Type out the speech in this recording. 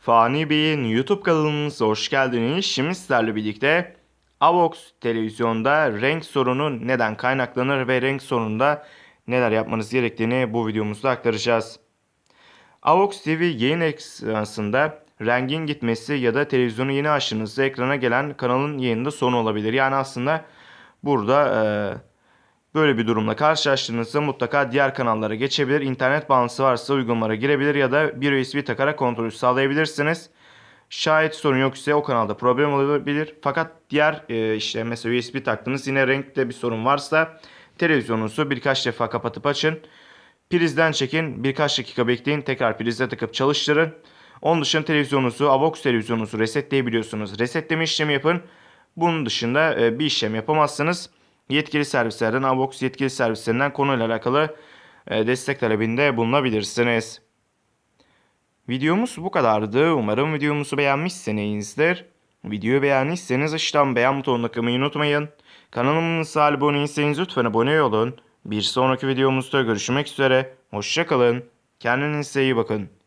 Fani Bey'in YouTube kanalımıza hoş geldiniz. Şimdi sizlerle birlikte Avox televizyonda renk sorunu neden kaynaklanır ve renk sorununda neler yapmanız gerektiğini bu videomuzda aktaracağız. Avox TV yayın esnasında rengin gitmesi ya da televizyonu yeni açtığınızda ekrana gelen kanalın yayında sonu olabilir. Yani aslında burada eee, böyle bir durumla karşılaştığınızda mutlaka diğer kanallara geçebilir. İnternet bağlantısı varsa uygulamalara girebilir ya da bir USB takarak kontrolü sağlayabilirsiniz. Şayet sorun yok ise o kanalda problem olabilir. Fakat diğer e, işte mesela USB taktınız yine renkte bir sorun varsa televizyonunuzu birkaç defa kapatıp açın. Prizden çekin birkaç dakika bekleyin tekrar prize takıp çalıştırın. Onun dışında televizyonunuzu Avox televizyonunuzu resetleyebiliyorsunuz. Resetleme işlemi yapın. Bunun dışında e, bir işlem yapamazsınız. Yetkili servislerden Avox yetkili servislerinden konuyla alakalı e, destek talebinde bulunabilirsiniz. Videomuz bu kadardı. Umarım videomuzu beğenmişsinizdir. Videoyu beğendiyseniz aşağıdan beğen butonuna tıklamayı unutmayın. Kanalımıza abone değilseniz lütfen abone olun. Bir sonraki videomuzda görüşmek üzere. Hoşçakalın. Kendinize iyi bakın.